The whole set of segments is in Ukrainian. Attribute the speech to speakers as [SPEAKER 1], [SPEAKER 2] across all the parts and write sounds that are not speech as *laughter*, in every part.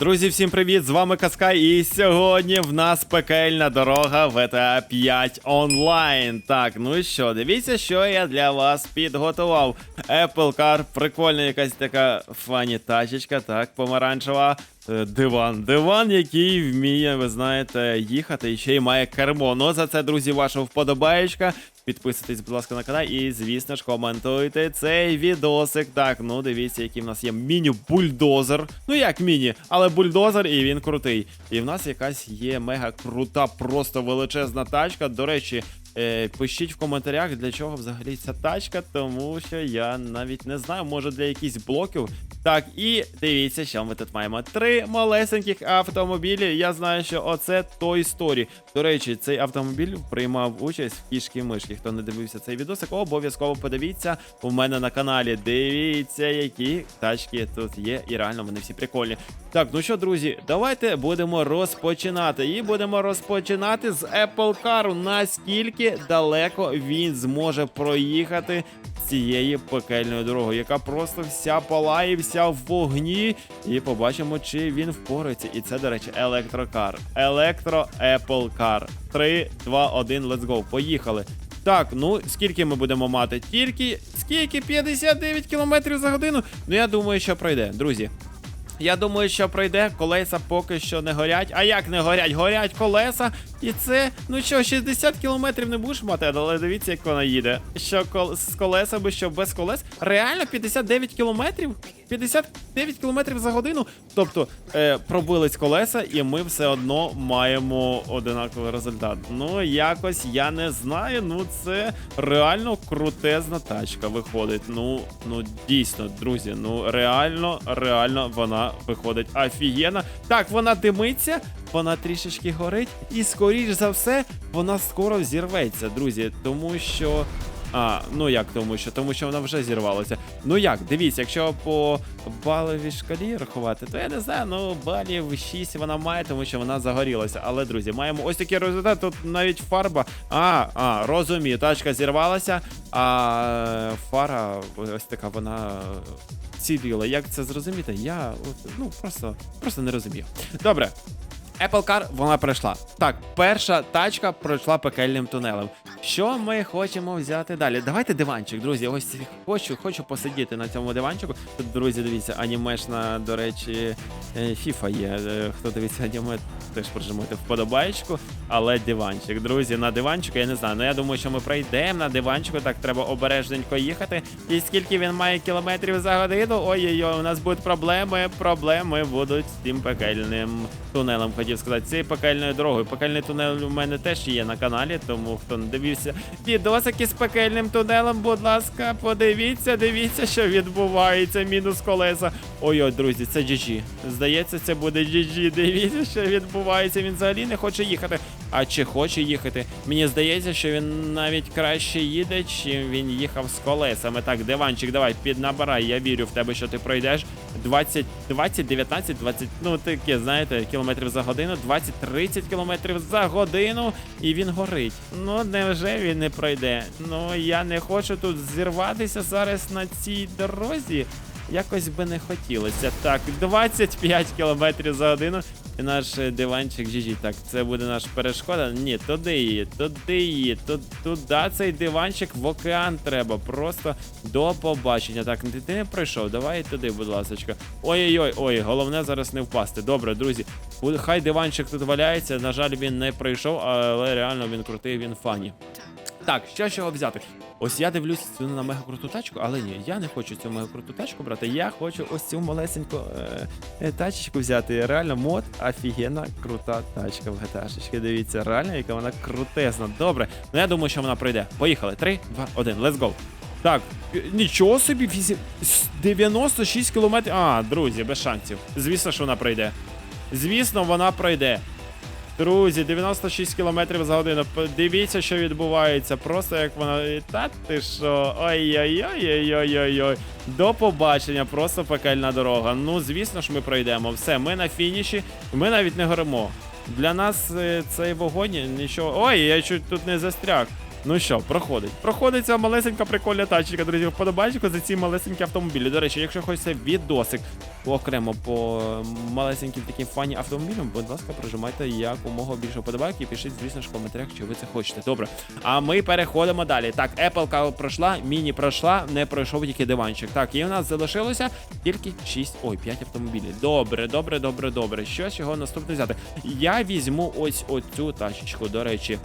[SPEAKER 1] Друзі, всім привіт! З вами Каскай, і сьогодні в нас пекельна дорога в GTA 5 онлайн. Так, ну і що, дивіться, що я для вас підготував. Apple Car, прикольна якась така фані тачечка, так, помаранчева. Е, Диван, диван, який вміє, ви знаєте, їхати і ще й має кермо. Ну за це, друзі, ваша вподобаєчка. Підписуйтесь, будь ласка, на канал і, звісно ж, коментуйте цей відосик. Так, ну дивіться, який в нас є міні-бульдозер. Ну як міні, але бульдозер, і він крутий. І в нас якась є мега крута, просто величезна тачка. До речі, е, пишіть в коментарях, для чого взагалі ця тачка, тому що я навіть не знаю, може для якихось блоків. Так, і дивіться, що ми тут маємо три малесеньких автомобілі. Я знаю, що оце Toy Story. До речі, цей автомобіль приймав участь в кішки мишки. Хто не дивився цей відосик, обов'язково подивіться у мене на каналі. Дивіться, які тачки тут є, і реально вони всі прикольні. Так, ну що, друзі, давайте будемо розпочинати. І будемо розпочинати з Apple Car. Наскільки далеко він зможе проїхати цієї пекельної дороги, яка просто вся палає, вся в вогні. І побачимо, чи він впорається. І це, до речі, електрокар. Електро Apple Car. 3, 2, 1, let's go. Поїхали. Так, ну скільки ми будемо мати? Тільки скільки? 59 км за годину. Ну я думаю, що пройде, друзі. Я думаю, що пройде, колеса поки що не горять. А як не горять? Горять колеса. І це, ну що, 60 кілометрів не будеш мати, але дивіться, як вона їде. Що кол з колесами, що без колес. Реально 59 кілометрів? 59 кілометрів за годину. Тобто е, пробились колеса, і ми все одно маємо одинаковий результат. Ну, якось я не знаю. Ну, це реально крутезна тачка виходить. Ну, ну дійсно, друзі, ну реально, реально вона виходить офігенно. Так, вона димиться, вона трішечки горить, і скоріш за все, вона скоро зірветься, друзі, тому що. А, ну як тому що? Тому що вона вже зірвалася. Ну як, дивіться, якщо по баловій шкалі рахувати, то я не знаю, ну балів 6 вона має, тому що вона загорілася. Але, друзі, маємо ось такий результат. Тут навіть фарба. А, а, розумію, тачка зірвалася, а фара ось така вона. Ціліла. Як це зрозуміти? Я ну просто, просто не розумію. Добре, Apple Car, вона пройшла. Так, перша тачка пройшла пекельним тунелем. Що ми хочемо взяти далі? Давайте диванчик, друзі. Ось хочу, хочу посидіти на цьому диванчику. Тут, друзі, дивіться, анімешна, до речі, е, FIFA є. Е, Хто дивиться аніме, теж прожимайте вподобаєчку. Але диванчик, друзі, на диванчику, я не знаю. Ну я думаю, що ми пройдемо на диванчику. Так, треба обережненько їхати. І скільки він має кілометрів за годину? Ой-ой-ой, у нас будуть проблеми. Проблеми будуть з тим пекельним тунелем. Хотів сказати, цією пекельною дорогою. Пекельний тунель у мене теж є на каналі, тому хто не дивився відосики з пекельним тунелем, будь ласка, подивіться, дивіться, що відбувається. Мінус колеса. Ой-ой, друзі, це GG. Здається, це буде GG. Дивіться, що відбувається. Він взагалі не хоче їхати. А чи хоче їхати? Мені здається, що він навіть краще їде, чим він їхав з колесами. Так, диванчик, давай, піднабирай. Я вірю в тебе, що ти пройдеш 20, 20, 19, 20, ну таке, знаєте, кілометрів за годину, 20-30 кілометрів за годину, і він горить. Ну невже він не пройде? Ну я не хочу тут зірватися зараз на цій дорозі. Якось би не хотілося. Так, 25 кілометрів за годину. І наш е, диванчик GG. Так, це буде наша перешкода. Ні, туди її, туди її, ту- туди цей диванчик в океан треба. Просто до побачення. Так, ти, не пройшов. Давай туди, будь ласочка. Ой-ой-ой, ой, головне зараз не впасти. Добре, друзі. Хай диванчик тут валяється. На жаль, він не пройшов, але реально він крутий, він фані. Так, що ще взяти? Ось я дивлюсь на мега круту тачку, але ні, я не хочу цю мега круту тачку брати. Я хочу ось цю малесеньку е, е, тачечку взяти. Реально мод, офігенна крута тачка в GTA. Дивіться, реально, яка вона крутезна. Добре. Ну я думаю, що вона пройде. Поїхали. 3, 2, 1, let's go. Так, е, нічого собі, вісім- 96 кілометрів. А, друзі, без шансів. Звісно, що вона пройде. Звісно, вона пройде. Друзі, 96 км за годину. Дивіться, що відбувається. Просто як вона. І Та ти що? Ой-ой-ой-ой-ой-ой-ой. До побачення, просто пекельна дорога. Ну, звісно ж, ми пройдемо. Все, ми на фініші, ми навіть не горимо. Для нас е, цей вогонь нічого. Ой, я чуть тут не застряг. Ну що, проходить. Проходить ця малесенька прикольна тачка, друзі. Вподобайку за ці малесенькі автомобілі. До речі, якщо хочеться відосик окремо по малесеньким таким фані автомобілям, будь ласка, прожимайте якомога більше вподобайки і пишіть, звісно ж, в коментарях, чи ви це хочете. Добре. А ми переходимо далі. Так, Apple пройшла, міні пройшла, не пройшов тільки диванчик. Так, і у нас залишилося тільки 6, ой, 5 автомобілів. Добре, добре, добре, добре. Що з його наступне взяти? Я візьму ось оцю тачечку, до речі.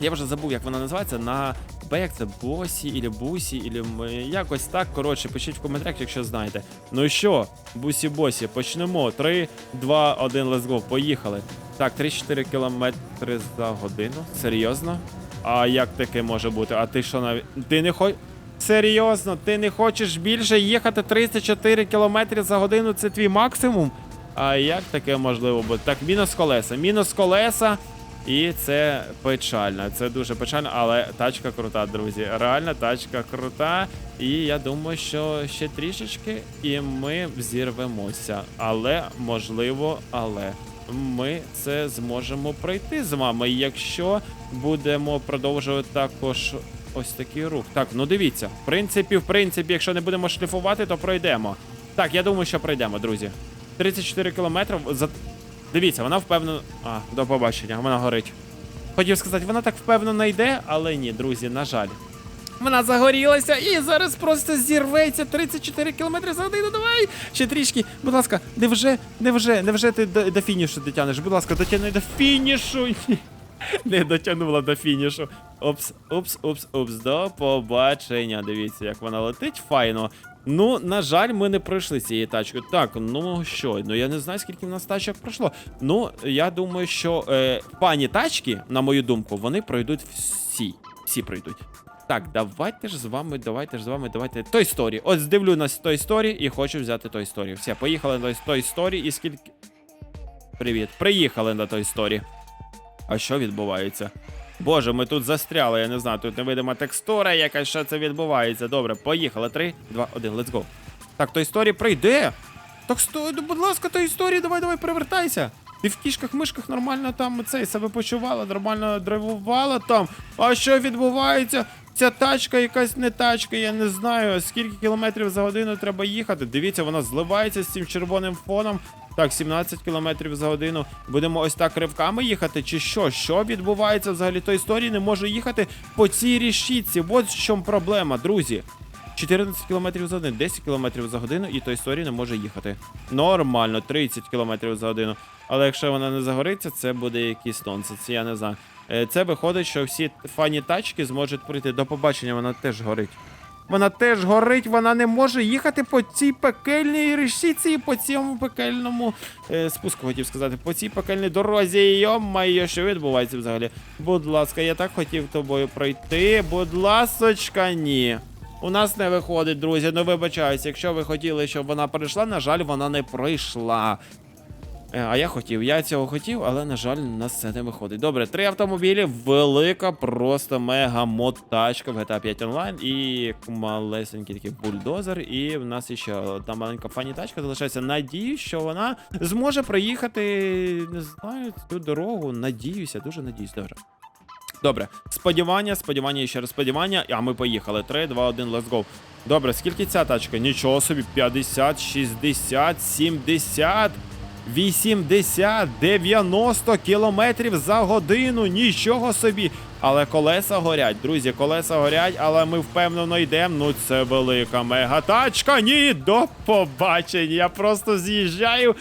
[SPEAKER 1] Я вже забув, як вона називається. На Б, як це Босі, ілі Бусі, ілі якось так. Коротше, пишіть в коментарях, якщо знаєте. Ну що, Бусі Босі, почнемо. 3, 2, 1, let's go. Поїхали. Так, 3-4 кілометри за годину. Серйозно? А як таке може бути? А ти що навіть. Ти не хоч. Серйозно, ти не хочеш більше їхати 34 кілометри за годину, це твій максимум? А як таке можливо бути? Так, мінус колеса. Мінус колеса. І це печально. Це дуже печально, але тачка крута, друзі. Реально тачка крута. І я думаю, що ще трішечки, і ми взірвемося. Але, можливо, але ми це зможемо пройти з вами, якщо будемо продовжувати також. Ось такий рух. Так, ну дивіться. В принципі, в принципі, якщо не будемо шліфувати, то пройдемо. Так, я думаю, що пройдемо, друзі. 34 кілометри. За... Дивіться, вона впевнено. А, до побачення, вона горить. Хотів сказати, вона так впевнено йде, але ні, друзі, на жаль. Вона загорілася і зараз просто зірветься 34 км за годину. Давай! Ще трішки. Будь ласка, невже, невже, невже ти до, до фінішу дотягнеш? Будь ласка, дотягни до фінішу. Ні. *laughs* Не дотягнула до фінішу. Опс, упс, упс, упс. До побачення. Дивіться, як вона летить файно. Ну, на жаль, ми не пройшли цією тачкою. Так, ну що, ну я не знаю, скільки в нас тачок пройшло. Ну, я думаю, що е, пані тачки, на мою думку, вони пройдуть всі. Всі пройдуть. Так, давайте ж з вами, давайте ж з вами, давайте. Той Story. От здивлю нас Той Story і хочу взяти Той Story. Все, поїхали на Той Story і скільки. Привіт. Приїхали на Той Story. А що відбувається? Боже, ми тут застряли, я не знаю, тут невидима текстура якась, що це відбувається. Добре, поїхали. 3, 2, 1, let's go. Так, той історії прийде. Так стой, ну, будь ласка, той історії, давай, давай, перевертайся. Ти в кішках, мишках нормально там цей себе почувала, нормально драйвувала там. А що відбувається? Ця тачка якась не тачка, я не знаю, скільки кілометрів за годину треба їхати. Дивіться, вона зливається з цим червоним фоном. Так, 17 кілометрів за годину. Будемо ось так ривками їхати, чи що? Що відбувається взагалі? Той історії не може їхати по цій рішітці. От в чому проблема, друзі. 14 км за годину, 10 км за годину, і той Story не може їхати. Нормально, 30 км за годину. Але якщо вона не загориться, це буде якийсь нонсенс, я не знаю. Е, Це виходить, що всі фані тачки зможуть прийти. До побачення, вона теж горить. Вона теж горить, вона не може їхати по цій пекельній решіці по цьому пекельному е, спуску, хотів сказати, по цій пекельній дорозі. Йо-майо, що відбувається взагалі? Будь ласка, я так хотів тобою пройти. Будь ласочка, ні. У нас не виходить, друзі. Ну вибачаюсь, якщо ви хотіли, щоб вона пройшла, на жаль, вона не пройшла. Е, А я хотів, я цього хотів, але на жаль, у нас це не виходить. Добре, три автомобілі, велика, просто мега мод-тачка в GTA 5 Online і малесенький такий бульдозер. І в нас ще одна маленька фані тачка залишається. Надіюсь, що вона зможе проїхати, не знаю, цю дорогу. Надіюся, дуже надіюсь. Добре. Добре, сподівання, сподівання і ще раз сподівання. А ми поїхали. 3, 2, 1, let's go. Добре, скільки ця тачка? Нічого собі, 50, 60, 70. 80, 90 кілометрів за годину. Нічого собі. Але колеса горять, друзі, колеса горять, але ми впевнено йдемо. Ну це велика мега тачка. Ні, до побачення. Я просто з'їжджаю.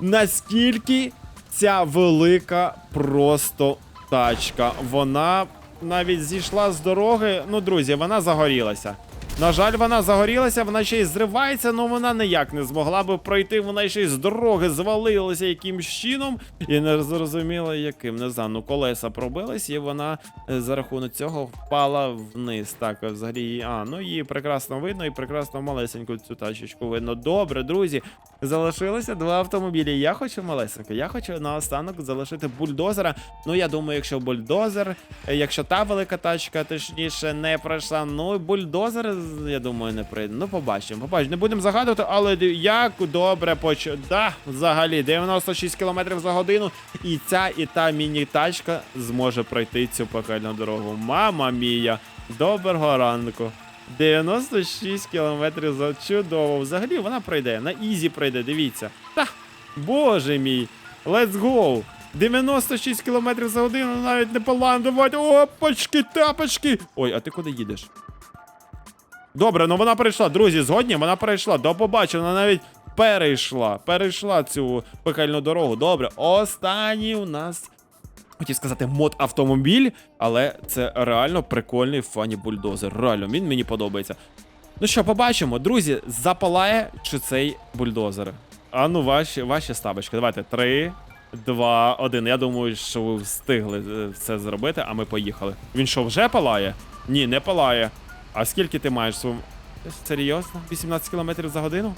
[SPEAKER 1] Наскільки ця велика просто тачка. Вона навіть зійшла з дороги. Ну, друзі, вона загорілася. На жаль, вона загорілася, вона ще й зривається, але вона ніяк не змогла би пройти. Вона ще й з дороги звалилася якимсь чином. І не зрозуміла, яким. Не знаю, ну колеса пробились, і вона е, за рахунок цього впала вниз. Так, взагалі, а, ну її прекрасно видно і прекрасно малесеньку цю тачечку видно. Добре, друзі. Залишилося два автомобілі. Я хочу малесенько. Я хочу наостанок залишити бульдозера. Ну, я думаю, якщо бульдозер, е, якщо та велика тачка, точніше, не пройшла, ну бульдозер я думаю, не прийде. Ну, побачимо, побачимо. Не будемо загадувати, але як добре поч... Да, взагалі, 96 км за годину. І ця, і та міні-тачка зможе пройти цю пекельну дорогу. Мама мія, доброго ранку. 96 км за чудово. Взагалі вона пройде. На ізі пройде, дивіться. Та, боже мій. Let's go! 96 км за годину навіть не поландувати. Опачки, тапочки. Ой, а ти куди їдеш? Добре, ну вона перейшла. Друзі, згодні, вона перейшла. До побачення, вона навіть перейшла. Перейшла цю пекельну дорогу. Добре, останній у нас. Хотів сказати мод автомобіль, але це реально прикольний фані бульдозер. Реально, він мені подобається. Ну що, побачимо, друзі, запалає чи цей бульдозер. А ну, ваші, ваші ставочки. Давайте. Три, два, один. Я думаю, що ви встигли е, це зробити, а ми поїхали. Він що, вже палає? Ні, не палає. А скільки ти маєш своєму. Серйозно? 18 км за годину?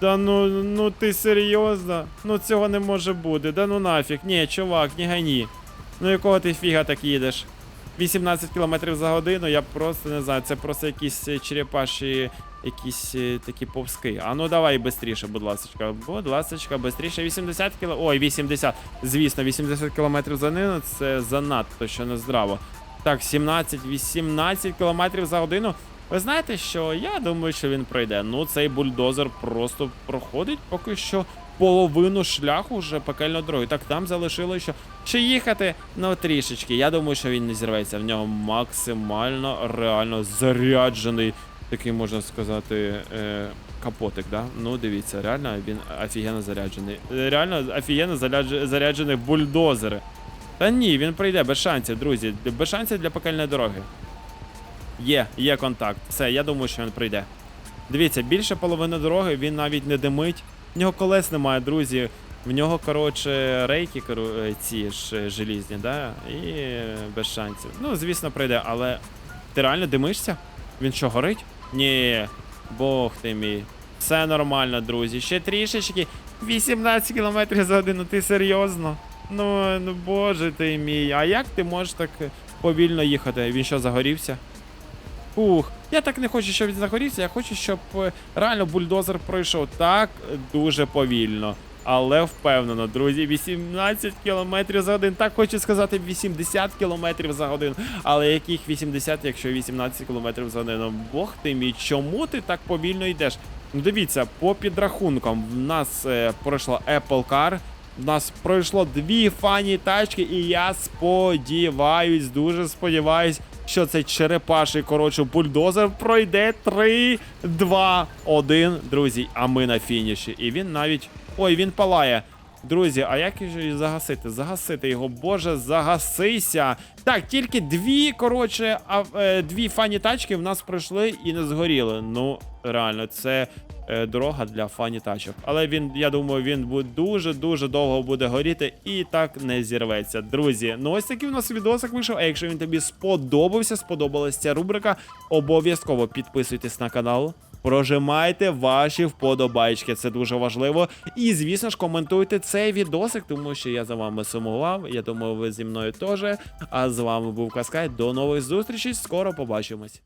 [SPEAKER 1] Да ну, ну ти серйозно? Ну цього не може бути. Да ну нафіг. Ні, чувак, ні гані. Ну якого ти фіга так їдеш? 18 км за годину, я просто не знаю, це просто якісь е, черепаші, якісь е, такі повзки. А ну давай швидше, будь ласка. Будь ласка, швидше. 80 км. Ой, 80. Звісно, 80 км за годину це занадто, що не здраво. Так, 17, 18 км за годину. Ви знаєте, що я думаю, що він пройде. Ну, цей бульдозер просто проходить поки що половину шляху вже пекельної дороги. Так, там залишилося ще їхати, ну трішечки. Я думаю, що він не зірветься. В нього максимально реально заряджений, такий можна сказати, е, капотик, да? Ну, дивіться, реально він офігенно заряджений. Реально офігенно заряджений бульдозери. Та ні, він прийде без шансів, друзі. Без шансів для пекельної дороги. Є, є контакт. Все, я думаю, що він прийде. Дивіться, більше половини дороги він навіть не димить. В нього колес немає, друзі. В нього, коротше, рейки е, ці ж е, желізні, да? І без шансів. Ну, звісно, прийде, але ти реально димишся? Він що, горить? Ні, бог ти мій. Все нормально, друзі. Ще трішечки. 18 км за годину, ти серйозно? Ну, ну боже ти мій. А як ти можеш так повільно їхати? Він що, загорівся? Ух, я так не хочу, щоб він загорівся, я хочу, щоб е, реально бульдозер пройшов так дуже повільно. Але впевнено, друзі, 18 км за годину. Так хочу сказати 80 км за годину. Але яких 80, якщо 18 км за годину? Бог ти мій, чому ти так повільно йдеш? Ну дивіться, по підрахункам, в нас е, пройшла Apple Car. В нас пройшло дві фані тачки, і я сподіваюсь, дуже сподіваюсь, що цей черепаший, коротше, бульдозер пройде 3, 2, 1, друзі, а ми на фініші. І він навіть. Ой, він палає. Друзі, а як її загасити? Загасити його, боже, загасися. Так, тільки дві, коротше, а, е, дві фані тачки в нас пройшли і не згоріли. Ну, реально, це е, дорога для фані тачок. Але він, я думаю, він дуже-дуже довго буде горіти і так не зірветься. Друзі, ну ось такий у нас відосик вийшов. А якщо він тобі сподобався, сподобалась ця рубрика, обов'язково підписуйтесь на канал. Прожимайте ваші вподобайки, це дуже важливо. І звісно ж, коментуйте цей відосик, тому що я за вами сумував. Я думаю, ви зі мною теж. А з вами був Каскай. До нових зустрічей. Скоро побачимось.